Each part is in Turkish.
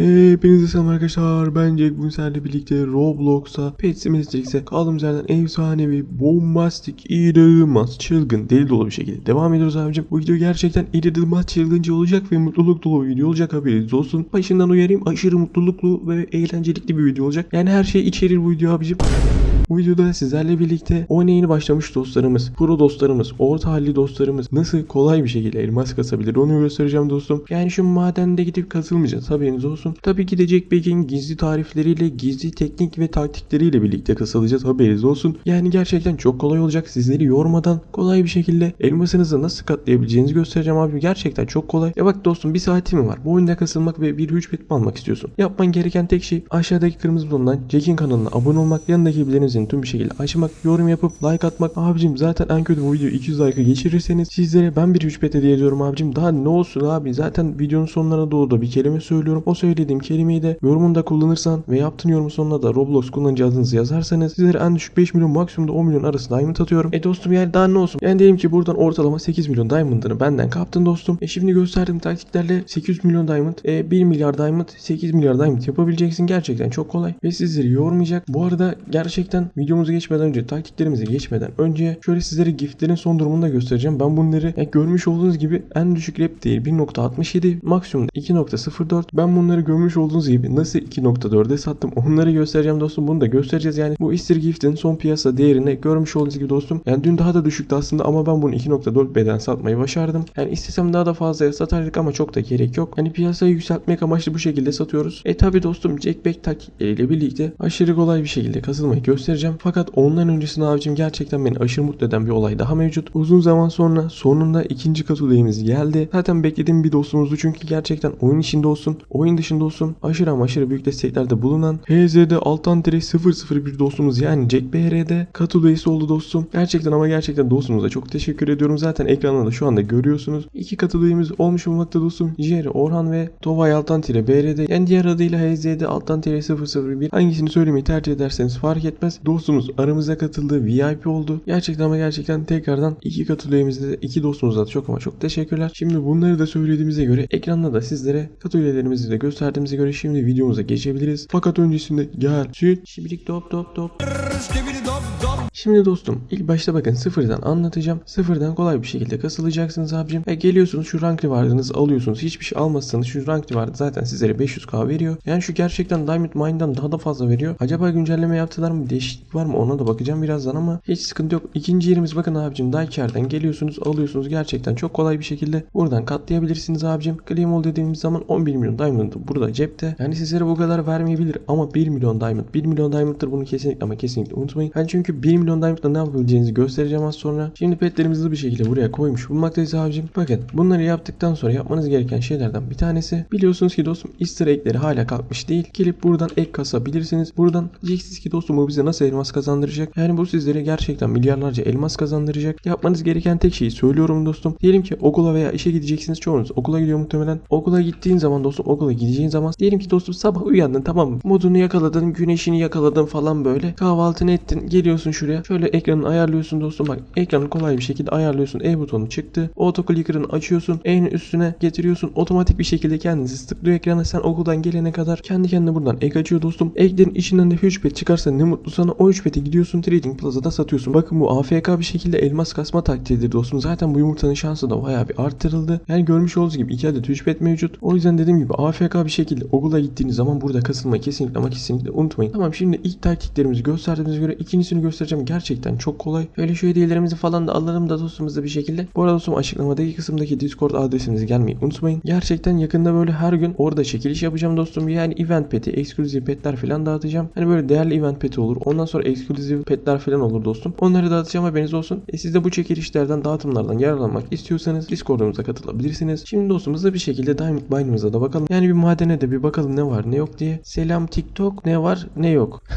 Hepinize selam arkadaşlar. Ben Jack bugün sizlerle birlikte Roblox'a, Pet Simulatrix'e kaldığımız yerden efsanevi, bombastik, inanılmaz, çılgın, deli dolu bir şekilde devam ediyoruz abicim. Bu video gerçekten inanılmaz çılgınca olacak ve mutluluk dolu bir video olacak haberiniz olsun. Başından uyarayım aşırı mutluluklu ve eğlencelikli bir video olacak. Yani her şey içerir bu video abicim. Bu videoda sizlerle birlikte oyuna yeni başlamış dostlarımız, pro dostlarımız, orta halli dostlarımız nasıl kolay bir şekilde elmas kasabilir onu göstereceğim dostum. Yani şu madende gidip kasılmayacağız haberiniz olsun. Tabii ki de Jackback'in gizli tarifleriyle, gizli teknik ve taktikleriyle birlikte kasılacağız haberiniz olsun. Yani gerçekten çok kolay olacak sizleri yormadan kolay bir şekilde elmasınızı nasıl katlayabileceğinizi göstereceğim abi. Gerçekten çok kolay. Ya bak dostum bir saati mi var? Bu oyunda kasılmak ve bir mi almak istiyorsun? Yapman gereken tek şey aşağıdaki kırmızı butondan Jack'in kanalına abone olmak, yanındaki bildirimlerini tüm bir şekilde açmak, yorum yapıp like atmak. Abicim zaten en kötü bu video 200 like'ı geçirirseniz sizlere ben bir huge pet hediye ediyorum abicim. Daha ne olsun abi zaten videonun sonlarına doğru da bir kelime söylüyorum. O söylediğim kelimeyi de yorumunda kullanırsan ve yaptığın yorumun sonuna da Roblox kullanıcı adınızı yazarsanız sizlere en düşük 5 milyon maksimumda 10 milyon arası diamond atıyorum. E dostum yani daha ne olsun. Yani diyelim ki buradan ortalama 8 milyon diamond'ını benden kaptın dostum. E şimdi gösterdiğim taktiklerle 800 milyon diamond, e 1 milyar diamond, 8 milyar diamond yapabileceksin. Gerçekten çok kolay ve sizleri yormayacak. Bu arada gerçekten videomuzu geçmeden önce, taktiklerimizi geçmeden önce şöyle sizlere giftlerin son durumunu da göstereceğim. Ben bunları e, görmüş olduğunuz gibi en düşük rep değil 1.67, maksimum 2.04. Ben bunları görmüş olduğunuz gibi nasıl 2.4'e sattım onları göstereceğim dostum. Bunu da göstereceğiz yani. Bu Easter Gift'in son piyasa değerini görmüş olduğunuz gibi dostum. Yani dün daha da düşüktü aslında ama ben bunu 2.4 beden satmayı başardım. Yani istesem daha da fazla satardık ama çok da gerek yok. Hani piyasayı yükseltmek amaçlı bu şekilde satıyoruz. E tabi dostum Jackback taktikleriyle birlikte aşırı kolay bir şekilde kasılmayı göstereceğim. Fakat ondan öncesinde abicim gerçekten beni aşırı mutlu eden bir olay daha mevcut. Uzun zaman sonra sonunda ikinci katudayımız geldi. Zaten beklediğim bir dostumuzdu çünkü gerçekten oyun içinde olsun, oyun dışında olsun aşırı ama aşırı büyük desteklerde bulunan HZ'de Altan 001 dostumuz yani Jack BR'de katudayısı oldu dostum. Gerçekten ama gerçekten dostumuza çok teşekkür ediyorum. Zaten ekranda da şu anda görüyorsunuz. İki katudayımız olmuş olmakta dostum. Jerry, Orhan ve Tovay Altan BR'de. Yani diğer adıyla HZ'de Altan 001 hangisini söylemeyi tercih ederseniz fark etmez. Dostumuz aramıza katıldı. VIP oldu. Gerçekten ama gerçekten tekrardan iki katudayımızda da iki dostumuza çok ama çok teşekkürler. Şimdi bunları da söylediğimize göre ekranda da sizlere katudaylarımızı da gösterdiğimize göre şimdi videomuza geçebiliriz. Fakat öncesinde gel. Süt. Şimdilik top top top. Şimdi dostum ilk başta bakın sıfırdan anlatacağım. Sıfırdan kolay bir şekilde kasılacaksınız abicim. E geliyorsunuz şu rank reward'ınızı alıyorsunuz. Hiçbir şey almazsanız şu rank reward zaten sizlere 500k veriyor. Yani şu gerçekten Diamond Mine'dan daha da fazla veriyor. Acaba güncelleme yaptılar mı? Değişiklik var mı? Ona da bakacağım birazdan ama hiç sıkıntı yok. İkinci yerimiz bakın abicim Dayker'den geliyorsunuz alıyorsunuz. Gerçekten çok kolay bir şekilde buradan katlayabilirsiniz abicim. Claim dediğimiz zaman 11 milyon Diamond burada cepte. Yani sizlere bu kadar vermeyebilir ama 1 milyon Diamond. 1 milyon Diamond'dır bunu kesinlikle ama kesinlikle unutmayın. Yani çünkü 1 milyon Diamond'la ne yapabileceğinizi göstereceğim az sonra. Şimdi petlerimizi bir şekilde buraya koymuş bulunmaktayız abicim. Bakın bunları yaptıktan sonra yapmanız gereken şeylerden bir tanesi. Biliyorsunuz ki dostum easter egg'leri hala kalkmış değil. Gelip buradan ek kasabilirsiniz. Buradan diyeceksiniz ki dostum bu bize nasıl elmas kazandıracak? Yani bu sizlere gerçekten milyarlarca elmas kazandıracak. Yapmanız gereken tek şeyi söylüyorum dostum. Diyelim ki okula veya işe gideceksiniz çoğunuz. Okula gidiyor muhtemelen. Okula gittiğin zaman dostum okula gideceğin zaman diyelim ki dostum sabah uyandın tamam mı? Modunu yakaladın, güneşini yakaladın falan böyle. Kahvaltını ettin. Geliyorsun şuraya. Şöyle ekranını ayarlıyorsun dostum. Bak ekranı kolay bir şekilde ayarlıyorsun. E butonu çıktı. Autoclicker'ını açıyorsun. E'nin üstüne getiriyorsun. Otomatik bir şekilde kendisi tıklıyor ekrana. Sen okuldan gelene kadar kendi kendine buradan ek açıyor dostum. Eklerin içinden de pet çıkarsa ne mutlu sana. O huge pet'i gidiyorsun Trading Plaza'da satıyorsun. Bakın bu AFK bir şekilde elmas kasma taktiğidir dostum. Zaten bu yumurtanın şansı da bayağı bir arttırıldı. Yani görmüş olduğunuz gibi iki adet huge pet mevcut. O yüzden dediğim gibi AFK bir şekilde okula gittiğiniz zaman burada kasılmayı kesinlikle ama kesinlikle unutmayın. Tamam şimdi ilk taktiklerimizi gösterdiğimize göre ikincisini göstereceğim. Gerçekten çok kolay. Öyle şu hediyelerimizi falan da alalım da dostumuzda bir şekilde. Bu arada dostum açıklamadaki kısımdaki Discord adresimizi gelmeyi unutmayın. Gerçekten yakında böyle her gün orada çekiliş yapacağım dostum. Yani event peti, exclusive petler falan dağıtacağım. Hani böyle değerli event peti olur. Ondan sonra exclusive petler falan olur dostum. Onları dağıtacağım haberiniz olsun. E siz de bu çekilişlerden, dağıtımlardan yararlanmak istiyorsanız Discord'umuza katılabilirsiniz. Şimdi dostum hızlı bir şekilde Diamond Mine'ımıza da bakalım. Yani bir madene de bir bakalım ne var ne yok diye. Selam TikTok ne var ne yok.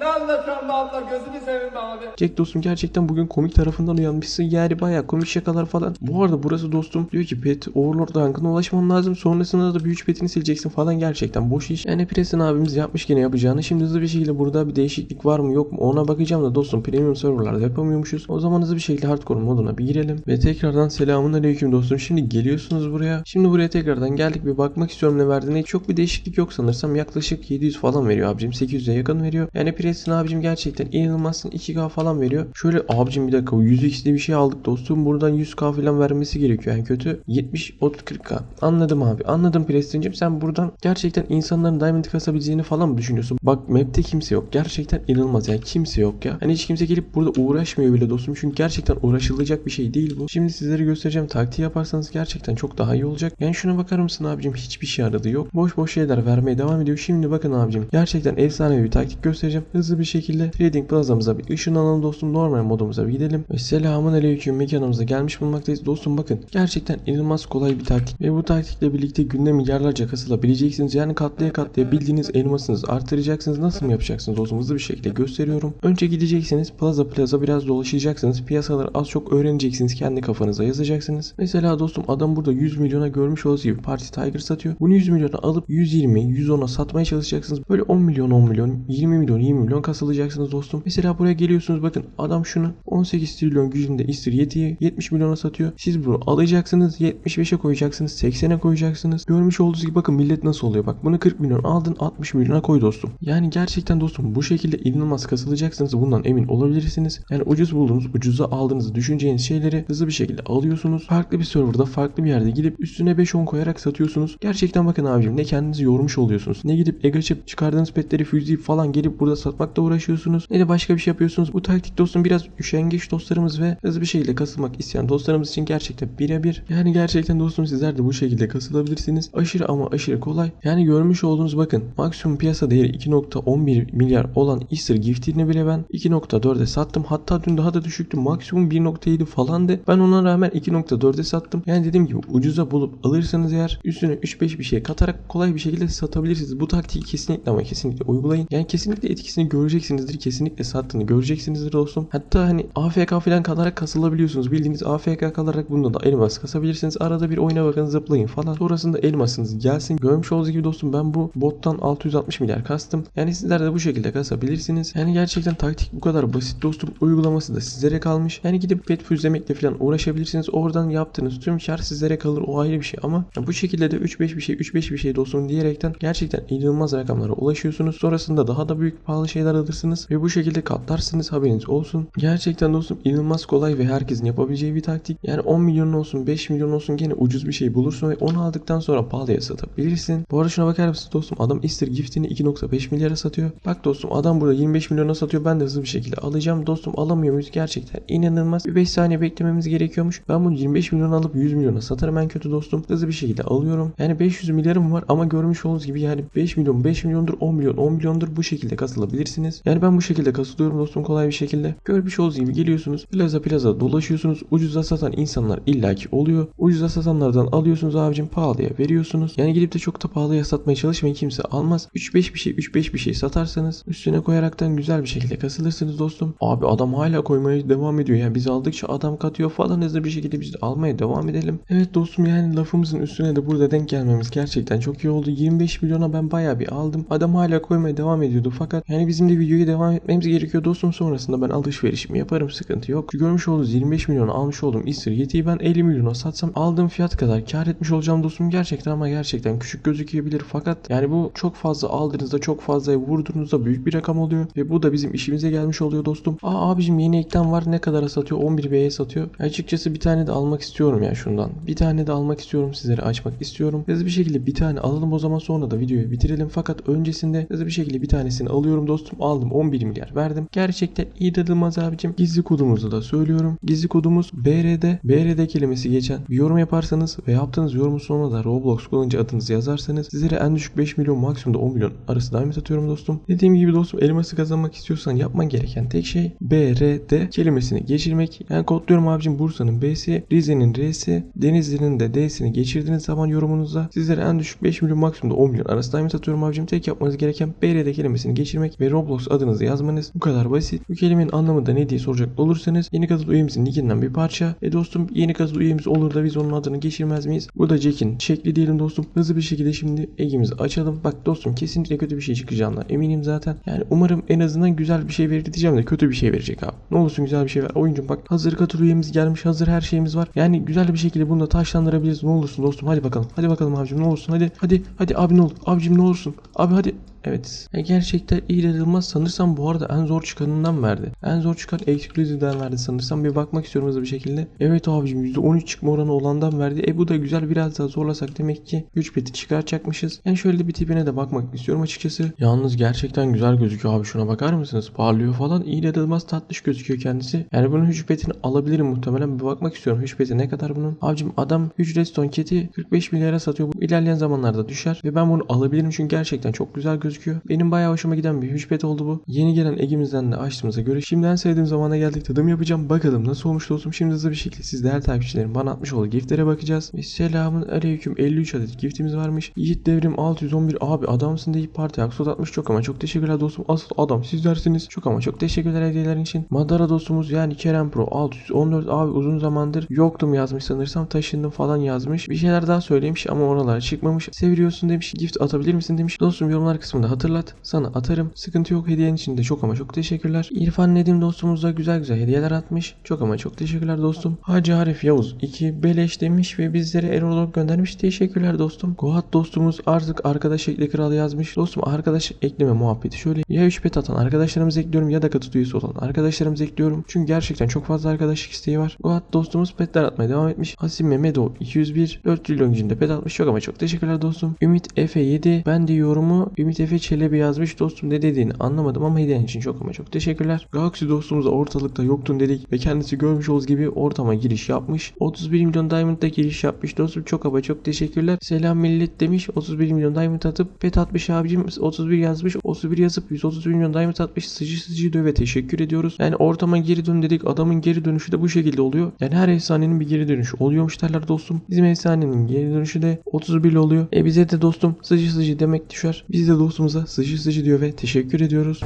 Ne anlatıyorsun be abla gözünü seveyim be abi. Jack dostum gerçekten bugün komik tarafından uyanmışsın. Yani bayağı komik şakalar falan. Bu arada burası dostum diyor ki pet Overlord rankına ulaşman lazım. Sonrasında da büyücü petini sileceksin falan gerçekten boş iş. Yani Preston abimiz yapmış gene yapacağını. Şimdi hızlı bir şekilde burada bir değişiklik var mı yok mu ona bakacağım da dostum premium serverlarda yapamıyormuşuz. O zaman hızlı bir şekilde hardcore moduna bir girelim. Ve tekrardan selamun aleyküm dostum. Şimdi geliyorsunuz buraya. Şimdi buraya tekrardan geldik bir bakmak istiyorum ne verdiğine. Çok bir değişiklik yok sanırsam. Yaklaşık 700 falan veriyor abicim. 800'e yakın veriyor. Yani Preston abicim gerçekten inanılmazsın. 2K falan veriyor. Şöyle abicim bir dakika 100x diye bir şey aldık dostum. Buradan 100k falan vermesi gerekiyor. Yani kötü 70 30 40k. Anladım abi. Anladım Preston'cim. Sen buradan gerçekten insanların diamond kasabileceğini falan mı düşünüyorsun? Bak map'te kimse yok. Gerçekten inanılmaz yani kimse yok ya. Hani hiç kimse gelip burada uğraşmıyor bile dostum. Çünkü gerçekten uğraşılacak bir şey değil bu. Şimdi sizlere göstereceğim. Taktiği yaparsanız gerçekten çok daha iyi olacak. Yani şuna bakar mısın abicim? Hiçbir şey aradığı yok. Boş boş şeyler vermeye devam ediyor. Şimdi bakın abicim. Gerçekten efsane bir taktik göstereceğim. Hızlı bir şekilde Trading Plaza'mıza bir ışınlanalım dostum. Normal modumuza bir gidelim. Ve selamun aleyküm mekanımıza gelmiş bulunmaktayız. Dostum bakın. Gerçekten inanılmaz kolay bir taktik. Ve bu taktikle birlikte günde milyarlarca kasılabileceksiniz. Yani katlaya katlaya bildiğiniz elmasınızı artıracaksınız. Nasıl mı yapacaksınız dostum? Hızlı bir şekilde gösteriyorum. Önce gideceksiniz. Plaza plaza biraz dolaşacaksınız. Piyasaları az çok öğreneceksiniz. Kendi kafanıza yazacaksınız. Mesela dostum adam burada 100 milyona görmüş olduğunuz gibi Party Tiger satıyor. Bunu 100 milyona alıp 120, 110'a satmaya çalışacaksınız. Böyle 10 milyon, 10 milyon, 20 milyon, 20 milyon kasılacaksınız dostum. Mesela buraya geliyorsunuz bakın adam şunu 18 trilyon gücünde istir yetiye 70 milyona satıyor. Siz bunu alacaksınız 75'e koyacaksınız 80'e koyacaksınız. Görmüş olduğunuz gibi bakın millet nasıl oluyor bak bunu 40 milyon aldın 60 milyona koy dostum. Yani gerçekten dostum bu şekilde inanılmaz kasılacaksınız bundan emin olabilirsiniz. Yani ucuz bulduğunuz ucuza aldığınızı düşüneceğiniz şeyleri hızlı bir şekilde alıyorsunuz. Farklı bir serverda farklı bir yerde gidip üstüne 5-10 koyarak satıyorsunuz. Gerçekten bakın abicim ne kendinizi yormuş oluyorsunuz. Ne gidip egg açıp çıkardığınız petleri füzleyip falan gelip burada satmakla uğraşıyorsunuz. Ne de başka bir şey yapıyorsunuz. Bu taktik dostum biraz üşengeç dostlarımız ve hızlı bir şekilde kasılmak isteyen dostlarımız için gerçekten birebir. Yani gerçekten dostum sizler de bu şekilde kasılabilirsiniz. Aşırı ama aşırı kolay. Yani görmüş olduğunuz bakın maksimum piyasa değeri 2.11 milyar olan Easter giftini bile ben 2.4'e sattım. Hatta dün daha da düşüktü. Maksimum 1.7 falandı. Ben ona rağmen 2.4'e sattım. Yani dediğim gibi ucuza bulup alırsanız eğer üstüne 3-5 bir şey katarak kolay bir şekilde satabilirsiniz. Bu taktiği kesinlikle ama kesinlikle uygulayın. Yani kesinlikle etkisini göreceksinizdir. Kesinlikle sattığını göreceksinizdir dostum. Hatta hani AFK falan kalarak kasılabiliyorsunuz. Bildiğiniz AFK kalarak bunda da elmas kasabilirsiniz. Arada bir oyuna bakın zıplayın falan. Sonrasında elmasınız gelsin. Görmüş olduğunuz gibi dostum ben bu bottan 660 milyar kastım. Yani sizler de bu şekilde kasabilirsiniz. Yani gerçekten taktik bu kadar basit dostum. Uygulaması da sizlere kalmış. Yani gidip pet füzlemekle falan uğraşabilirsiniz. Oradan yaptığınız tüm kar sizlere kalır. O ayrı bir şey ama bu şekilde de 3-5 bir şey 3-5 bir şey dostum diyerekten gerçekten inanılmaz rakamlara ulaşıyorsunuz. Sonrasında daha da büyük pahalı şeyler alırsınız ve bu şekilde katlarsınız haberiniz olsun. Gerçekten dostum inanılmaz kolay ve herkesin yapabileceği bir taktik. Yani 10 milyon olsun 5 milyon olsun gene ucuz bir şey bulursun ve onu aldıktan sonra pahalıya satabilirsin. Bu arada şuna bakar mısın dostum adam Easter giftini 2.5 milyara satıyor. Bak dostum adam burada 25 milyona satıyor ben de hızlı bir şekilde alacağım. Dostum alamıyor muyuz gerçekten inanılmaz. Bir 5 saniye beklememiz gerekiyormuş. Ben bunu 25 milyon alıp 100 milyona satarım en kötü dostum. Hızlı bir şekilde alıyorum. Yani 500 milyarım var ama görmüş olduğunuz gibi yani 5 milyon 5 milyondur 10 milyon 10 milyondur bu şekilde kasılabilirsiniz. Yani ben bu şekilde kasılıyorum dostum kolay bir şekilde. Görmüş olduğunuz gibi geliyorsunuz plaza plaza dolaşıyorsunuz. Ucuza satan insanlar illaki oluyor. Ucuza satanlardan alıyorsunuz abicim pahalıya veriyorsunuz. Yani gidip de çok da pahalıya satmaya çalışmayın kimse almaz. 3-5 bir şey 3-5 bir şey satarsanız üstüne koyaraktan güzel bir şekilde kasılırsınız dostum. Abi adam hala koymaya devam ediyor. Yani biz aldıkça adam katıyor falan hızlı bir şekilde biz de almaya devam edelim. Evet dostum yani lafımızın üstüne de burada denk gelmemiz gerçekten çok iyi oldu. 25 milyona ben bayağı bir aldım. Adam hala koymaya devam ediyordu fakat yani bizim de videoya devam etmemiz gerekiyor dostum. Sonrasında ben alışverişimi yaparım sıkıntı yok. Görmüş olduğunuz 25 milyona almış olduğum Easter yetiyi ben 50 milyona satsam aldığım fiyat kadar kar etmiş olacağım dostum. Gerçekten ama gerçekten küçük gözükebilir fakat yani bu çok fazla aldığınızda çok fazla vurduğunuzda büyük bir rakam oluyor ve bu da bizim işimize gelmiş oluyor dostum. Aa abicim yeni ekten var ne kadara satıyor 11B'ye satıyor. Açıkçası bir tane de almak istiyorum ya şundan. Bir tane de almak istiyorum sizlere açmak istiyorum. Hızlı bir şekilde bir tane alalım o zaman sonra da videoyu bitirelim. Fakat öncesinde hızlı bir şekilde bir tanesini alıyorum dostum. Aldım 11 milyar verdim. Gerçekten iyi dadılmaz abicim. Gizli kodumuzu da söylüyorum. Gizli kodumuz BRD. BRD kelimesi geçen bir yorum yaparsanız ve yaptığınız yorumun sonuna da Roblox kullanıcı adınızı yazarsanız sizlere en düşük 5 milyon maksimum da 10 milyon arası diamond atıyorum dostum. Dediğim gibi dostum elması kazanmak istiyorsan yapman gereken tek şey BRD kelimesini geçirmek. Yani kodluyorum abicim Bursa'nın B'si, Rize'nin R'si, Denizli'nin de D'sini geçirdiğiniz zaman yorumunuzda sizlere en düşük 5 milyon maksimum da 10 milyon arası diamond atıyorum abicim. Tek yapmanız gereken BRD kelimesini geçirmek ve Roblox adınızı yazmanız. Bu kadar basit. Bu kelimenin anlamı da ne diye soracak olursanız yeni katıl üyemizin nickinden bir parça. E dostum yeni katıl üyemiz olur da biz onun adını geçirmez miyiz? Bu da Jack'in şekli diyelim dostum. Hızlı bir şekilde şimdi egimizi açalım. Bak dostum kesinlikle kötü bir şey çıkacağından eminim zaten. Yani umarım en azından güzel bir şey verir diyeceğim de kötü bir şey verecek abi. Ne olursun güzel bir şey ver. Oyuncum bak hazır katıl üyemiz gelmiş hazır her şeyimiz var. Yani güzel bir şekilde bunu da taşlandırabiliriz. Ne olursun dostum hadi bakalım. Hadi bakalım abicim ne olursun hadi. Hadi hadi abi ne olur. Abicim ne olursun. Abi hadi. Evet. Ya gerçekten iyi Yılmaz sanırsam bu arada en zor çıkanından verdi. En zor çıkan Exclusive'den verdi sanırsam. Bir bakmak istiyorum hızlı bir şekilde. Evet abicim %13 çıkma oranı olandan verdi. E bu da güzel biraz daha zorlasak demek ki 3 beti çıkartacakmışız. Yani şöyle bir tipine de bakmak istiyorum açıkçası. Yalnız gerçekten güzel gözüküyor abi şuna bakar mısınız? Parlıyor falan. Yılmaz tatlış gözüküyor kendisi. Yani bunun 3 betini alabilirim muhtemelen. Bir bakmak istiyorum 3 beti ne kadar bunun. Abicim adam 3 redstone keti 45 milyara satıyor. Bu ilerleyen zamanlarda düşer. Ve ben bunu alabilirim çünkü gerçekten çok güzel gözüküyor. Benim bayağı hoşuma giden bir hücbet oldu bu. Yeni gelen egimizden de açtığımıza göre şimdiden sevdiğim zamana geldik. Tadım yapacağım. Bakalım nasıl olmuş dostum. Şimdi hızlı bir şekilde siz değerli takipçilerim bana atmış olduğu giftlere bakacağız. Ve selamun aleyküm 53 adet giftimiz varmış. Yiğit Devrim 611 abi adamsın deyip parti aksot atmış çok ama çok teşekkürler dostum. Asıl adam sizlersiniz. Çok ama çok teşekkürler hediyelerin için. Madara dostumuz yani Kerem Pro 614 abi uzun zamandır yoktum yazmış sanırsam taşındım falan yazmış. Bir şeyler daha söylemiş ama oralara çıkmamış. Seviyorsun demiş. Gift atabilir misin demiş. Dostum yorumlar kısmında hatırlat. Sana atarım. Sıkıntı yok hediyen için de çok ama çok teşekkürler. İrfan Nedim dostumuz da güzel güzel hediyeler atmış. Çok ama çok teşekkürler dostum. Hacı Arif Yavuz 2 beleş demiş ve bizlere Erolog göndermiş. Teşekkürler dostum. Gohat dostumuz artık arkadaş ekle kral yazmış. Dostum arkadaş ekleme muhabbeti şöyle. Ya 3 bet atan arkadaşlarımızı ekliyorum ya da katı üyesi olan arkadaşlarımızı ekliyorum. Çünkü gerçekten çok fazla arkadaşlık isteği var. Gohat dostumuz petler atmaya devam etmiş. Asim Mehmedo 201 4 trilyon gücünde pet atmış. Çok ama çok teşekkürler dostum. Ümit Efe 7 ben de yorumu Ümit Efe Çelebi yazmış. Dostum ne dediğini anlamadım ama hediyen için çok ama çok teşekkürler. Galaxy dostumuz da ortalıkta yoktun dedik ve kendisi görmüş olduğunuz gibi ortama giriş yapmış. 31 milyon Diamond'da giriş yapmış dostum. Çok ama çok teşekkürler. Selam millet demiş. 31 milyon Diamond atıp pet atmış abicim. 31 yazmış. 31 yazıp 131 milyon Diamond atmış. Sıcı sıcı döve teşekkür ediyoruz. Yani ortama geri dön dedik. Adamın geri dönüşü de bu şekilde oluyor. Yani her efsanenin bir geri dönüşü oluyormuş derler dostum. Bizim efsanenin geri dönüşü de 31 oluyor. E bize de dostum sıcı sıcı demek düşer. Biz de dostumuza sıcı sıcı diyor ve teşekkür ediyoruz.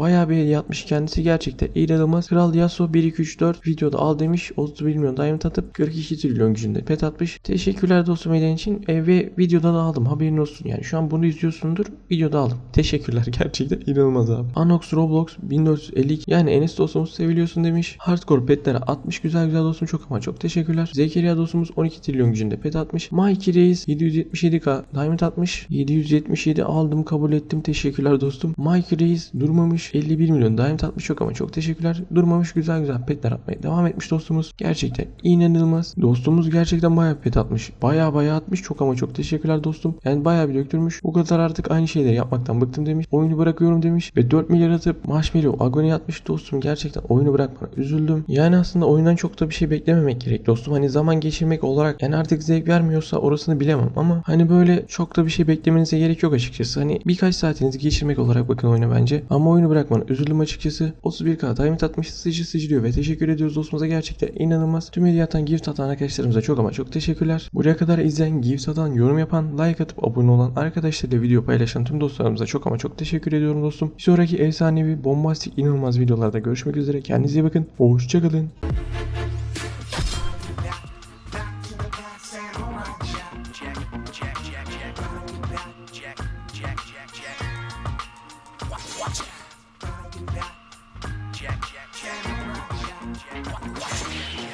Bayağı bir hediye atmış kendisi gerçekten inanılmaz. Kral Yasuo 1 2 3 4 videoda al demiş. 31 milyon diamond atıp 42 trilyon gücünde pet atmış. Teşekkürler dostum hediyen için. E, ve videoda da aldım haberin olsun yani. Şu an bunu izliyorsundur. Videoda aldım. Teşekkürler gerçekten inanılmaz abi. Anox Roblox 1452 yani Enes dostumuz seviliyorsun demiş. Hardcore petlere atmış güzel güzel dostum çok ama çok teşekkürler. Zekeriya dostumuz 12 trilyon gücünde pet atmış. Mikey Reis 777k diamond atmış. 777 aldım kabul ettim teşekkürler dostum. Mikey Reis durmamış 51 milyon diamond atmış çok ama çok teşekkürler. Durmamış güzel güzel petler atmaya devam etmiş dostumuz. Gerçekten inanılmaz. Dostumuz gerçekten bayağı pet atmış. Bayağı bayağı atmış çok ama çok teşekkürler dostum. Yani bayağı bir döktürmüş. Bu kadar artık aynı şeyleri yapmaktan bıktım demiş. Oyunu bırakıyorum demiş. Ve 4 milyar atıp Marshmallow agoni atmış dostum. Gerçekten oyunu bırakmana üzüldüm. Yani aslında oyundan çok da bir şey beklememek gerek dostum. Hani zaman geçirmek olarak yani artık zevk vermiyorsa orasını bilemem ama hani böyle çok da bir şey beklemenize gerek yok açıkçası. Hani birkaç saatinizi geçirmek olarak bakın oyuna bence. Ama oyunu bırakmana üzüldüm açıkçası. 31k diamond atmış sıcı sıcı diyor ve teşekkür ediyoruz dostumuza gerçekten inanılmaz. Tüm hediye atan gift atan arkadaşlarımıza çok ama çok teşekkürler. Buraya kadar izleyen, gift atan, yorum yapan, like atıp abone olan arkadaşlarıyla video paylaşan tüm dostlarımıza çok ama çok teşekkür ediyorum dostum. Bir sonraki efsanevi, bombastik, inanılmaz videolarda görüşmek üzere. Kendinize iyi bakın. Hoşçakalın.